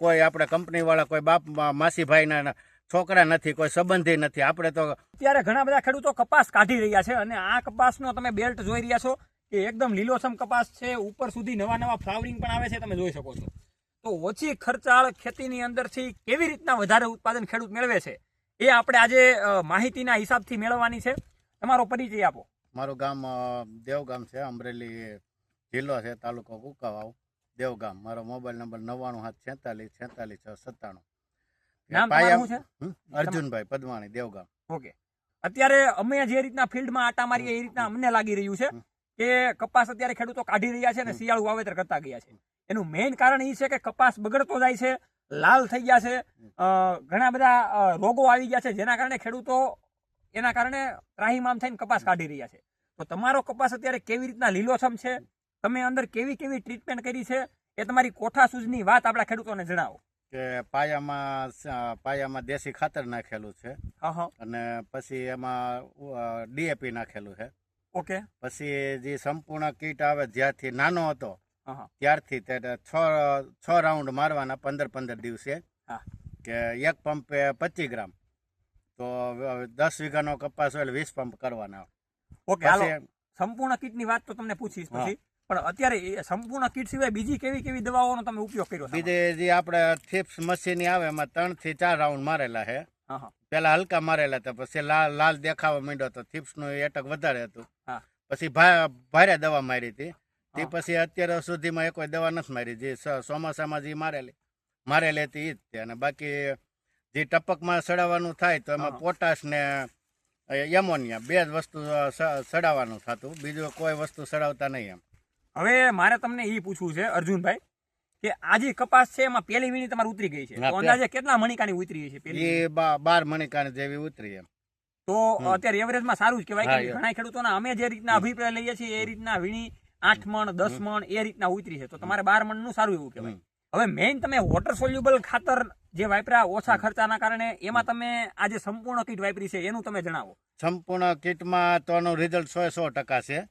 કોઈ આપણે કંપનીવાળા કોઈ બાપ માસીભાઈના છોકરા નથી કોઈ સંબંધી નથી. આપણે તો અત્યારે ઘણા બધા ખેડૂતો કપાસ કાઢી રહ્યા છે અને આ કપાસનો તમે બેલ્ટ જોઈ રહ્યા છો કે એકદમ લીલોછમ કપાસ છે. ઉપર સુધી નવા નવા ફ્લાવરિંગ પણ આવે છે તમે જોઈ શકો છો. તો ઓછી ખર્ચાળ ખેતીની અંદરથી કેવી રીતના વધારે ઉત્પાદન ખેડૂત મેળવે છે એ આપણે આજે માહિતીના હિસાબથી મેળવવાની છે. તમારો પરિચય આપો. મારું ગામ દેવગામ છે અમરેલી જિલ્લો છે તાલુકો કુકાવાવ. દેવગામ. મારો મોબાઈલ નંબર નવ્વાણું સાત છેતાલીસ છેતાલીસ છ સત્તાણું? અર્જુનભાઈ પદવાણી દેવગામ. ઓકે. અત્યારે અમે જે રીતના ફિલ્ડમાં આટા મારીએ એ રીતના અમને લાગી રહ્યું છે કે કપાસ અત્યારે ખેડૂતો કાઢી રહ્યા છે અને શિયાળુ વાવેતર કરતા ગયા છે. એનું મેઇન કારણ એ છે કે કપાસ બગડતો જાય છે લાલ થઈ ગયા છે ઘણા બધા રોગો આવી ગયા છે જેના કારણે ખેડૂતો એના કારણે ત્રાહીમામ થઈને કપાસ કાઢી રહ્યા છે. તો તમારો કપાસ અત્યારે કેવી રીતના લીલોછમ છે? તમે અંદર કેવી કેવી ટ્રીટમેન્ટ કરી છે એ તમારી કોઠા સૂઝની વાત આપણા ખેડૂતોને જણાવો. કે પાયામાં પાયામાં દેશી ખાતર નાખેલું છે. હા હા અને પછી એમાં ડીએપી નાખેલું છે. ઓકે. પછી જે સંપૂર્ણ કીટ આવે જ્યારથી નાનો હતો ત્યારથી તે છ છ રાઉન્ડ મારવાના પંદર પંદર દિવસે. હા. કે એક પંપે પચીસ ગ્રામ. તો દસ વીઘાનો કપાસ હોય એટલે વીસ પંપ કરવાના. ઓકે હાલો. સંપૂર્ણ કીટની વાત તો તમને પૂછીશ. પછી. પણ અત્યારે સંપૂર્ણ કીટ સિવાય બીજી કેવી કેવી દવાઓનો તમે ઉપયોગ કર્યો? બીજે જે આપણે થીપ્સ મશીન આવે એમાં ત્રણથી ચાર રાઉન્ડ મારેલા છે. હા પેલા હલકા મારેલા હતા પછી લાલ લાલ દેખાવા માંડ્યો તો થીપ્સનું એટક વધારે હતું. પછી ભા- ભારે દવા મારી હતી. તે પછી અત્યાર સુધીમાં એ કોઈ દવા નથી મારી. જે ચોમાસામાં જે મારેલી મારેલી હતી એ જ તે. અને બાકી જે ટપકમાં સડાવવાનું થાય તો એમાં પોટાશ ને એમોનિયા બે જ વસ્તુ સડાવવાનું થતું. બીજું કોઈ વસ્તુ સડાવતા નહીં એમ. હવે મારે તમને એ પૂછવું છે અર્જુનભાઈ કે આજે કપાસ છે એમાં પેલી વીણી તમારે ઉતરી ગઈ છે તો અંદાજે કેટલા મણિકાની ઉતરી છે પેલી વીણી? એ બા- બાર મણિકાની જેવી ઉતરી એમ તો. અત્યારે એવરેજમાં સારું જ કહેવાય કે. ઘણા ખેડૂતોના અમે જે રીતના અભિપ્રાય લઈએ છીએ એ રીતના વીણી આઠ મણ દસ મણ એ રીતના ઉતરી છે તો તમારે બાર મણનું સારું એવું કહેવાય. હવે મેઇન તમે વોટર સોલ્યુબલ ખાતર જે વાપર્યા ઓછા ખર્ચાના કારણે એમાં તમે આ જે સંપૂર્ણ કીટ વાપરી છે એનું તમે જણાવો. સંપૂર્ણ કીટમાં તો આનું રિઝલ્ટ સો સો ટકા છે.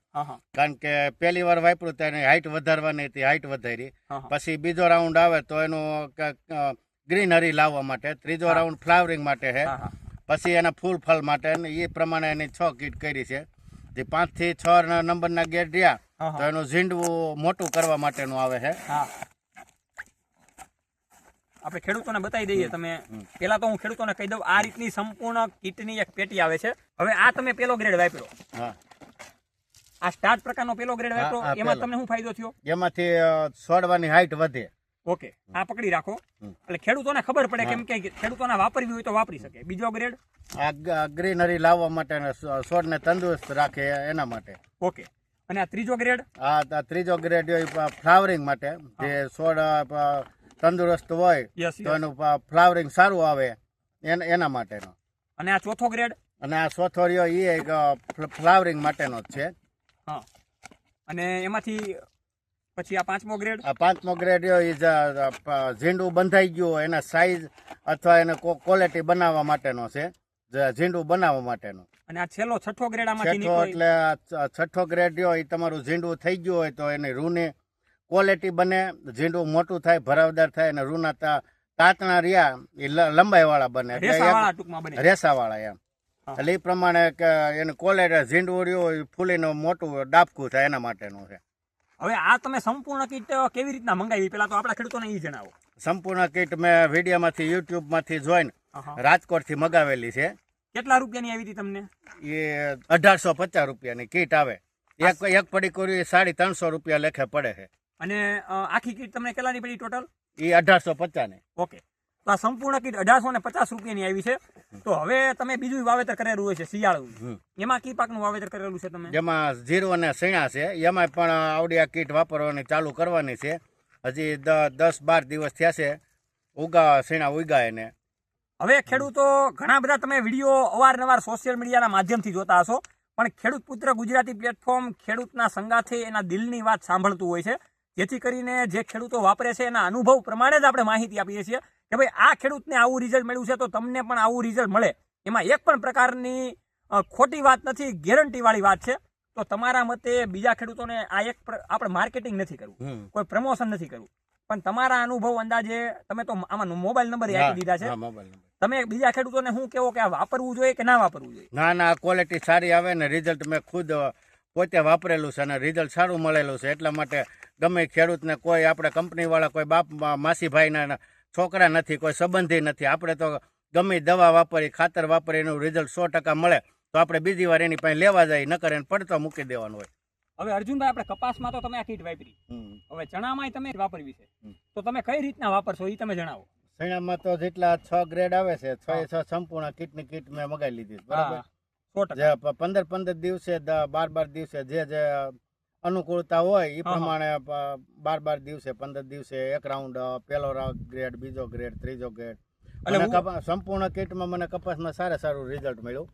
કારણ કે પહેલી વાર વાપર્યું તો એની વધારવાની હતી હાઈટ વધારી. પછી બીજો રાઉન્ડ આવે તો એનું ગ્રીનરી લાવવા માટે ત્રીજો રાઉન્ડ ફ્લાવરિંગ માટે છે. પછી એના ફૂલ ફળ માટે એ પ્રમાણે એની છ કીટ કરી છે. જે પાંચથી છ નંબરના ગેટ રહ્યા તો એનું ઝીંડવું મોટું કરવા માટેનું આવે છે. આપણે ખેડૂતોને બતાવી દઈએ તમે. પેલા તો હું ખેડૂતોને કહી દઉં આ રીતની સંપૂર્ણ કીટની એક પેટી આવે છે. હવે આ તમે પેલો ગ્રેડ વાપરો. આ સ્ટાર્ટ પ્રકારનો પેલો ગ્રેડ વાપરો એમાં. તમને શું ફાયદો થયો? એમાંથી છોડવાની હાઈટ વધે. ઓકે આ પકડી રાખો. એટલે ખેડૂતોને ખબર પડે કેમ કે ખેડૂતોને વાપરવી હોય તો વાપરી શકે. બીજો ગ્રેડ? આ ગ્રીનરી લાવવા માટે છોડને તંદુરસ્ત રાખે એના માટે. ઓકે. અને આ ત્રીજો ગ્રેડ? આ ત્રીજો ગ્રેડ ફ્લાવરિંગ માટે જે છોડ પ- તંદુરસ્ત હોય તો એનું ફ્લાવરિંગ સારું આવે. એના માટેનો. અને આ ચોથો ગ્રેડ અને આ ચોથો રહ્યો એ એક ફ્લાવરિંગ માટેનો જ છે. હા. અને એમાંથી પછી આ પાંચમો ગ્રેડ આ પાંચમો ગ્રેડ રહ્યો એ ઝીંડું બંધાઈ ગયું હોય એના સાઈઝ અથવા એને ક્વોલિટી બનાવવા માટેનો છે. ઝીંડું બનાવવા માટેનો. અને આ છેલ્લો છઠ્ઠો ગ્રેડ આમાંથી છઠ્ઠો એટલે છઠ્ઠો ગ્રેડ રહ્યો એ તમારું ઝીંડું થઈ ગયું હોય તો એની રૂની ક્વોલિટી બને ઝીંડું મોટું થાય ભરાવદાર થાય અને રૂના તાતણા રહ્યા એ લંબાઈ વાળા બને. રેસા વાળા રેસાવાળા એમ. એટલે એ પ્રમાણે કે એની ક્વોલિટી ઝીંડું રહ્યું ફૂલીને મોટું ડાબકું થાય એના માટેનું છે. હવે આ તમે સંપૂર્ણ કીટ કેવી રીતના મંગાવી? પેલા તો આપણા ખેડૂતોને એ જણાવો. સંપૂર્ણ કીટ મેં વિડીયોમાંથી યુટ્યુબમાંથી જોઈને. રાજકોટથી મગાવેલી છે. કેટલા રૂપિયાની આવી હતી તમને? એ અઢારસો પચાસ રૂપિયાની કીટ આવે. એક એક પડી કોરી સાડી ત્રણસો રૂપિયા લેખે પડે છે. અને આખી કીટ તમને કેટલાની પડી ટોટલ? એ અઢારસો પચાસની ઓકે. તો આ સંપૂર્ણ કીટ અઢારસો ને પચાસ રૂપિયાની આવી છે. તો હવે તમે બીજું વાવેતર કરેલું હોય છે શિયાળું. એમાં કી પાકનું વાવેતર કરેલું છે તમે? જેમાં જીરું અને શીણા છે. એમાં પણ આવડી આ કીટ વાપરવાની ચાલુ કરવાની છે. હજી દસ બાર દિવસ થયા છે. ઉગા શેણા ઉગા એને. હવે ખેડૂતો ઘણા બધા તમે વીડિયો અવારનવાર સોશિયલ મીડિયાના માધ્યમથી જોતા હશો. પણ ખેડૂત પુત્ર ગુજરાતી પ્લેટફોર્મ ખેડૂતના સંગાથે એના દિલની વાત સાંભળતું હોય છે. જેથી કરીને જે ખેડૂતો વાપરે છે એના અનુભવ પ્રમાણે જ આપણે માહિતી આપીએ છીએ કે ભાઈ આ ખેડૂતને આવું રિઝલ્ટ મળ્યું છે તો તમને પણ આવું રિઝલ્ટ મળે. એમાં એક પણ પ્રકારની ખોટી વાત નથી ગેરંટી વાળી વાત છે. તો તમારા મતે બીજા ખેડૂતોને આ એક આપણે માર્કેટિંગ નથી કરવું. કોઈ પ્રમોશન નથી કરવું. પણ તમારા અનુભવ અંદાજે તમે તો આમાં મોબાઈલ નંબર આપી દીધા છે. તમે બીજા ખેડૂતોને શું કેવો કે આ વાપરવું જોઈએ કે ના વાપરવું જોઈએ? ના ના ક્વોલિટી સારી આવે ને રિઝલ્ટ મેં ખુદ પોતે વાપરેલું છે અને રિઝલ્ટ સારું મળેલું છે. એટલા માટે ગમે ખેડૂતને કોઈ આપણે કંપનીવાળા કોઈ બાપ માસીભાઈના છોકરા નથી કોઈ સંબંધી નથી. આપણે તો ગમે દવા વાપરી ખાતર વાપરી એનું રિઝલ્ટ સો ટકા મળે તો આપણે બીજી વાર એની પાસે લેવા જાય નકર એને પડતો મૂકી દેવાનું હોય. હવે અર્જુનભાઈ આપણે કપાસમાં તો તમે આ કીટ વાપરી. હવે ચણામાં તમે વાપરવી છે. તો તમે કઈ રીતના વાપરશો એ તમે જણાવો. ચણામાં તો જેટલા છ ગ્રેડ આવે છે છ છ સંપૂર્ણ કીટની કીટ મેં મગાવી લીધી બરાબર? પંદર પંદર દિવસે બાર બાર દિવસે જે જે અનુકૂળતા હોય એ. પ્રમાણે બાર બાર દિવસે પંદર દિવસે એક રાઉન્ડ પહેલો રાઉન્ડ ગ્રેડ બીજો ગ્રેડ ત્રીજો ગ્રેડ કપા- સંપૂર્ણ કીટમાં મને કપાસમાં સારા સારું રિઝલ્ટ મળ્યું.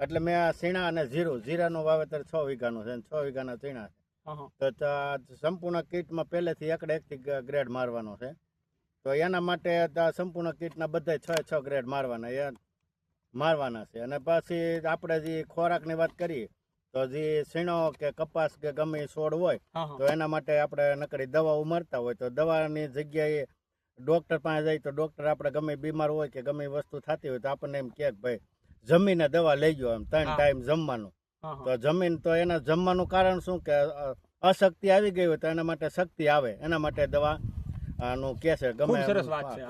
એટલે મેં આ સીણા અને જીરું જીરાનું વાવેતર છ વીઘાનું છે અને છ વીઘાના સીણા છે. તો સંપૂર્ણ કીટમાં પહેલેથી એકડે એકથી ગ્રેડ મારવાનો છે. તો એના માટે સંપૂર્ણ કીટના બધા છ છ ગ્રેડ મારવાના એ મારવાના છે. અને પછી આપણે જે ખોરાકની વાત કરીએ તો જે સીણો કે કપાસ કે ગમે છોડ હોય. તો એના માટે આપણે નકરી દવા ઉમરતા હોય. તો દવાની જગ્યાએ ડોક્ટર પાસે જાય તો ડોક્ટર આપણે ગમે બીમાર હોય કે ગમે વસ્તુ થતી હોય તો આપણને એમ કે ભાઈ જમીને દવા લઈ ગયો એમ ત્રણ ટાઈમ જમવાનું. તો જમીન તો એના જમવાનું કારણ શું કે અશક્તિ આવી ગઈ હોય તો એના માટે શક્તિ આવે. એના માટે દવા આનું કે છે ગમે સરસ વાત છે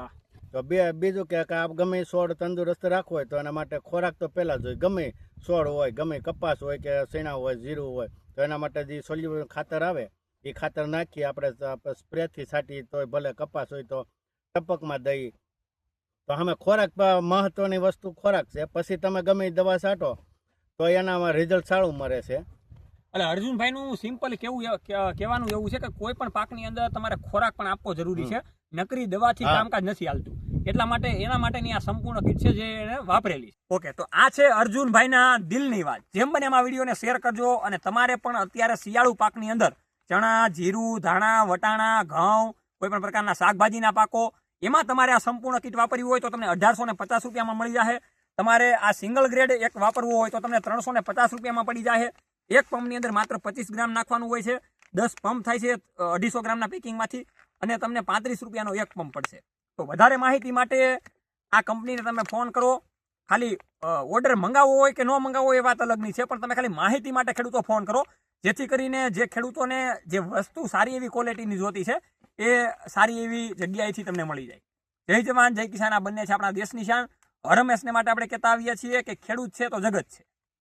તો બે, બીજું કે કે આ ગમે છોડ તંદુરસ્ત રાખવો હોય તો એના માટે ખોરાક તો પહેલાં જ હોય. ગમે સોળ હોય, ગમે કપાસ હોય કે શેણા હોય, જીરું હોય, તો એના માટે જે સોલ્યુશન ખાતર આવે, એ ખાતર નાખીએ આપણે સ્પ્રેથી છાંટીએ તો ભલે કપાસ હોય તો ટપકમાં દઈ. તો અમે ખોરાક મહત્ત્વની વસ્તુ ખોરાક છે. પછી તમે ગમે દવા છાંટો, તો એનામાં રિઝલ્ટ સારું મળે છે. એટલે અર્જુનભાઈનું સિમ્પલ કેવું કહેવાનું એવું છે કે કોઈ પણ પાકની અંદર તમારે ખોરાક પણ આપવો જરૂરી છે. નકરી દવાથી કામકાજ નથી હાલતું. એટલા માટે એના માટેની આ સંપૂર્ણ કીટ છે જે એને વાપરેલી ઓકે તો આ છે અર્જુનભાઈના દિલની વાત. જેમ બને એમ આ વિડીયોને શેર કરજો અને તમારે પણ અત્યારે શિયાળુ પાકની અંદર ચણા જીરું ધાણા વટાણા ઘઉં કોઈ પણ પ્રકારના શાકભાજીના પાકો એમાં તમારે આ સંપૂર્ણ કીટ વાપરવી હોય તો તમને અઢારસો ને પચાસ રૂપિયામાં મળી જશે તમારે આ સિંગલ ગ્રેડ એક વાપરવું હોય તો તમને ત્રણસો ને પચાસ રૂપિયામાં પડી જાય એક પંપની અંદર માત્ર પચીસ ગ્રામ નાખવાનું હોય છે, દસ પંપ થાય છે અઢીસો ગ્રામના પેકિંગમાંથી, અને તમને પાંત્રીસ રૂપિયાનો એક પંપ પડશે. તો વધારે માહિતી માટે આ કંપનીને તમે ફોન કરો. ખાલી ઓર્ડર મંગાવવો હોય કે ન મંગાવવો હોય એ વાત અલગની છે, પણ તમે ખાલી માહિતી માટે ખેડૂતો ફોન કરો. જેથી કરીને જે ખેડૂતોને જે વસ્તુ સારી એવી ક્વોલિટીની જોતી છે, એ સારી એવી જગ્યાએથી તમને મળી જાય. જય જવાન, જય કિસાન, આ બંને છે આપણા દેશની શાન. હરમેશને માટે આપણે કહેતા આવીએ છીએ કે ખેડૂત છે તો જગત છે.